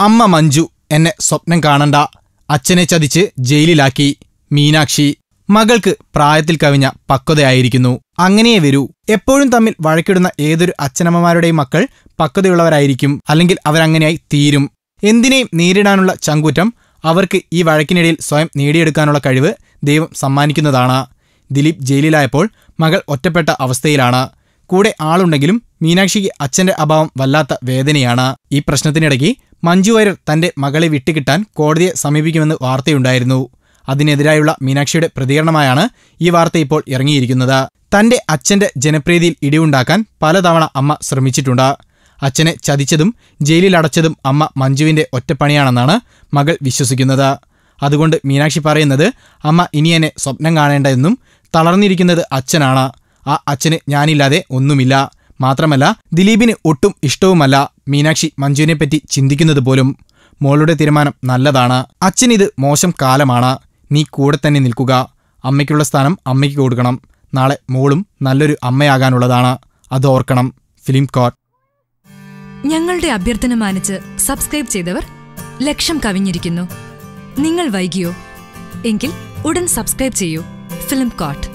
അമ്മ മഞ്ജു എന്നെ സ്വപ്നം കാണണ്ട. അച്ഛനെ ചതിച്ച് ജയിലിലാക്കി. മീനാക്ഷി മകൾക്ക് പ്രായത്തിൽ കവിഞ്ഞ പക്വതയായിരിക്കുന്നു. അങ്ങനെയേ വരൂ. എപ്പോഴും തമ്മിൽ വഴക്കിടുന്ന ഏതൊരു അച്ഛനമ്മമാരുടെയും മക്കൾ പക്വതയുള്ളവരായിരിക്കും. അല്ലെങ്കിൽ അവരങ്ങനെയായി തീരും. എന്തിനേയും നേരിടാനുള്ള ചങ്കൂറ്റം അവർക്ക് ഈ വഴക്കിനിടയിൽ സ്വയം നേടിയെടുക്കാനുള്ള കഴിവ് ദൈവം സമ്മാനിക്കുന്നതാണ്. ദിലീപ് ജയിലിലായപ്പോൾ മകൾ ഒറ്റപ്പെട്ട അവസ്ഥയിലാണ്. കൂടെ ആളുണ്ടെങ്കിലും മീനാക്ഷിക്ക് അച്ഛന്റെ അഭാവം വല്ലാത്ത വേദനയാണ്. ഈ പ്രശ്നത്തിനിടയ്ക്ക് മഞ്ജു വാര്യർ തന്റെ മകളെ വിട്ടുകിട്ടാൻ കോടതിയെ സമീപിക്കുമെന്ന് വാർത്തയുണ്ടായിരുന്നു. അതിനെതിരായുള്ള മീനാക്ഷിയുടെ പ്രതികരണമായാണ് ഈ വാർത്ത ഇപ്പോൾ ഇറങ്ങിയിരിക്കുന്നത്. തന്റെ അച്ഛന്റെ ജനപ്രീതിയിൽ ഇടിവുണ്ടാക്കാൻ പലതവണ അമ്മ ശ്രമിച്ചിട്ടുണ്ട്. അച്ഛനെ ചതിച്ചതും ജയിലിലടച്ചതും അമ്മ മഞ്ജുവിന്റെ ഒറ്റപ്പണിയാണെന്നാണ് മകൾ വിശ്വസിക്കുന്നത്. അതുകൊണ്ട് മീനാക്ഷി പറയുന്നത് അമ്മ ഇനി എന്നെ സ്വപ്നം കാണേണ്ടതെന്നും തളർന്നിരിക്കുന്നത് അച്ഛനാണ്. ആ അച്ഛന് ഞാനില്ലാതെ ഒന്നുമില്ല. മാത്രമല്ല ദിലീപിന് ഒട്ടും ഇഷ്ടവുമല്ല മീനാക്ഷി മഞ്ജുവിനെപ്പറ്റി ചിന്തിക്കുന്നത് പോലും. മോളുടെ തീരുമാനം നല്ലതാണ്. അച്ഛൻ ഇത് മോശം കാലമാണ്. നീ കൂടെ തന്നെ നിൽക്കുക. അമ്മയ്ക്കുള്ള സ്ഥാനം അമ്മയ്ക്ക് കൊടുക്കണം. നാളെ മോളും നല്ലൊരു അമ്മയാകാനുള്ളതാണ്. അത് ഓർക്കണം. ഫിലിം കോട്ട് ഞങ്ങളുടെ അഭ്യർത്ഥന മാനിച്ച് സബ്സ്ക്രൈബ് ചെയ്തവർ ലക്ഷം കവിഞ്ഞിരിക്കുന്നു. നിങ്ങൾ വൈകിയോ? എങ്കിൽ ഉടൻ സബ്സ്ക്രൈബ് ചെയ്യൂ. Film coat